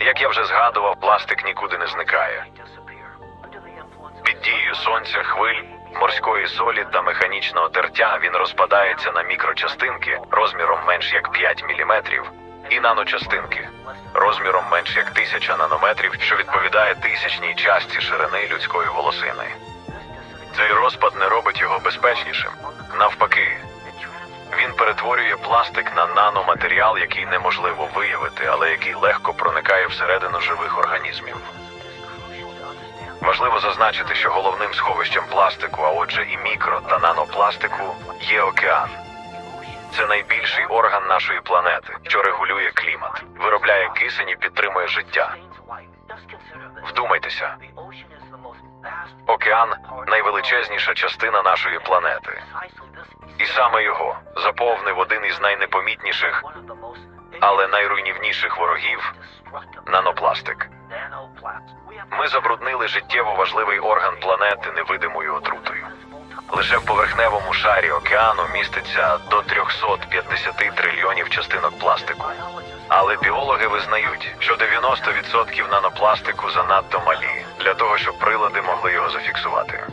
Як я вже згадував, пластик нікуди не зникає. Під дією сонця, хвиль, морської солі та механічного тертя він розпадається на мікрочастинки розміром менш як 5 мм і наночастинки розміром менш як 1000 нанометрів, що відповідає тисячній частці ширини людської волосини. Цей розпад не робить його безпечнішим. Навпаки, він перетворює пластик на наноматеріал, який неможливо виявити, але який легко проникає всередину живих організмів. Важливо зазначити, що головним сховищем пластику, а отже і мікро та нанопластику, є океан. Це найбільший орган нашої планети, що регулює клімат, виробляє кисень і підтримує життя. Океан найвеличезніша частина нашої планети. І саме його заповнив один із найнепомітніших, але найруйнівніших ворогів нанопластик. Ми забруднили життєво важливий орган планети невидимою отрутою. Лише в поверхневому шарі океану міститься до 350 трильйонів частинок пластику. Але біологи визнають, що 90% нанопластику занадто малі для того, щоб прилади могли його зафіксувати.